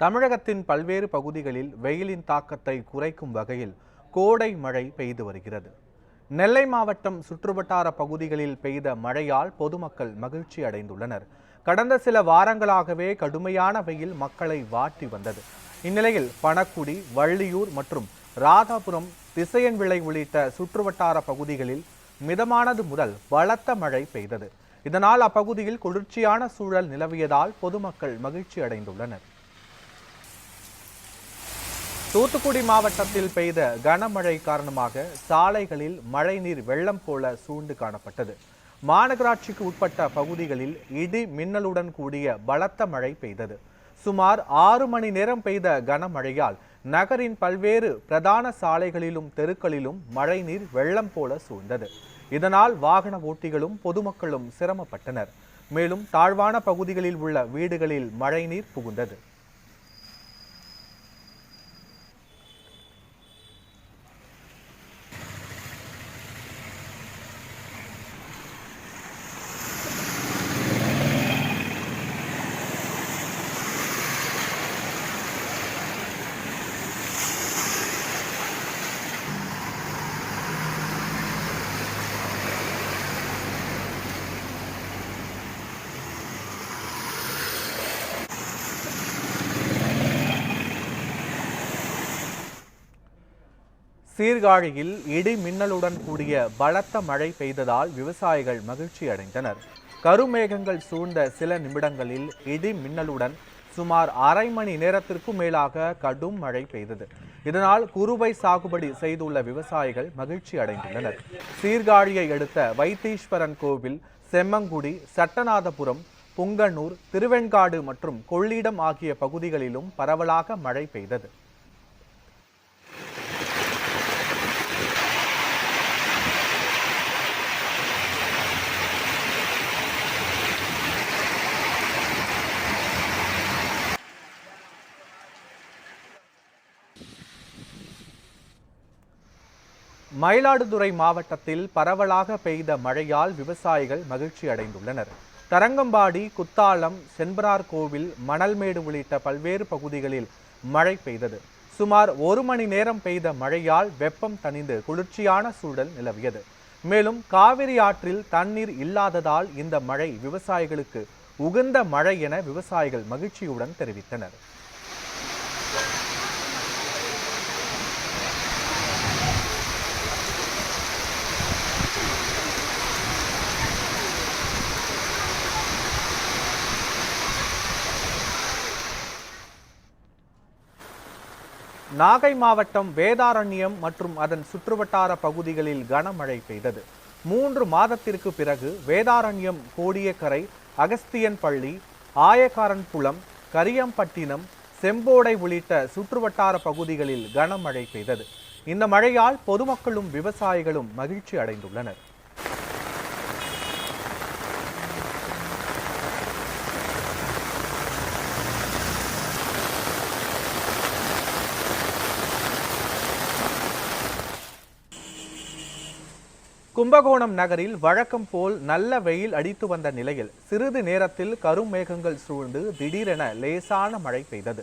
தமிழகத்தின் பல்வேறு பகுதிகளில் வெயிலின் தாக்கத்தை குறைக்கும் வகையில் கோடை மழை பெய்து வருகிறது. நெல்லை மாவட்டம் சுற்றுவட்டார பகுதிகளில் பெய்த மழையால் பொதுமக்கள் மகிழ்ச்சி அடைந்துள்ளனர். கடந்த சில வாரங்களாகவே கடுமையான வெயில் மக்களை வாட்டி வந்தது. இந்நிலையில் பணக்குடி வள்ளியூர் மற்றும் ராதாபுரம் திசையன் விளை உள்ளிட்ட சுற்றுவட்டார பகுதிகளில் மிதமானது முதல் பலத்த மழை பெய்தது. இதனால் அப்பகுதியில் குளிர்ச்சியான சூழல் நிலவியதால் பொதுமக்கள் மகிழ்ச்சி அடைந்துள்ளனர். தூத்துக்குடி மாவட்டத்தில் பெய்த கனமழை காரணமாக சாலைகளில் மழைநீர் வெள்ளம் போல சூழ்ந்து காணப்பட்டது. மாநகராட்சிக்கு உட்பட்ட பகுதிகளில் இடி மின்னலுடன் கூடிய பலத்த மழை பெய்தது. சுமார் ஆறு மணி நேரம் பெய்த கனமழையால் நகரின் பல்வேறு பிரதான சாலைகளிலும் தெருக்களிலும் மழைநீர் வெள்ளம் போல சூழ்ந்தது. இதனால் வாகன ஓட்டிகளும் பொதுமக்களும் சிரமப்பட்டனர். மேலும் தாழ்வான பகுதிகளில் உள்ள வீடுகளில் மழைநீர் புகுந்தது. சீர்காழியில் இடி மின்னலுடன் கூடிய பலத்த மழை பெய்ததால் விவசாயிகள் மகிழ்ச்சி அடைந்தனர். கருமேகங்கள் சூழ்ந்த சில நிமிடங்களில் இடி மின்னலுடன் சுமார் அரை மணி நேரத்திற்கும் மேலாக கடும் மழை பெய்தது. இதனால் குறுவை சாகுபடி செய்துள்ள விவசாயிகள் மகிழ்ச்சி அடைந்துள்ளனர். சீர்காழியை அடுத்த வைத்தீஸ்வரன் கோவில் செம்மங்குடி சட்டநாதபுரம் புங்கனூர் திருவெண்காடு மற்றும் கொள்ளிடம் ஆகிய பகுதிகளிலும் பரவலாக மழை பெய்தது. மயிலாடுதுறை மாவட்டத்தில் பரவலாக பெய்த மழையால் விவசாயிகள் மகிழ்ச்சி அடைந்துள்ளனர். தரங்கம்பாடி குத்தாலம் செண்பரார் கோவில் மணல்மேடு உள்ளிட்ட பல்வேறு பகுதிகளில் மழை பெய்தது. சுமார் ஒரு மணி நேரம் பெய்த மழையால் வெப்பம் தணிந்து குளிர்ச்சியான சூழல் நிலவியது. மேலும் காவிரி ஆற்றில் தண்ணீர் இல்லாததால் இந்த மழை விவசாயிகளுக்கு உகந்த மழை என விவசாயிகள் மகிழ்ச்சியுடன் தெரிவித்தனர். நாகை மாவட்டம் வேதாரண்யம் மற்றும் அதன் சுற்றுவட்டார பகுதிகளில் கனமழை பெய்தது. மூன்று மாதத்திற்கு பிறகு வேதாரண்யம் கோடியக்கரை அகஸ்தியன் பள்ளி ஆயக்காரன்புலம் கரியம்பட்டினம் செம்போடை உள்ளிட்ட சுற்றுவட்டார பகுதிகளில் கனமழை பெய்தது. இந்த மழையால் பொதுமக்களும் விவசாயிகளும் மகிழ்ச்சி அடைந்துள்ளனர். கும்பகோணம் நகரில் வழக்கம் போல் நல்ல வெயில் அடித்து வந்த நிலையில் சிறிது நேரத்தில் கருமேகங்கள் சூழ்ந்து திடீரென லேசான மழை பெய்தது.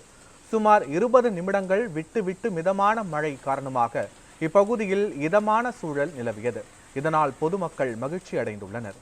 சுமார் இருபது நிமிடங்கள் விட்டு விட்டு மிதமான மழை காரணமாக இப்பகுதியில் இதமான சூழல் நிலவியது. இதனால் பொதுமக்கள் மகிழ்ச்சி அடைந்துள்ளனர்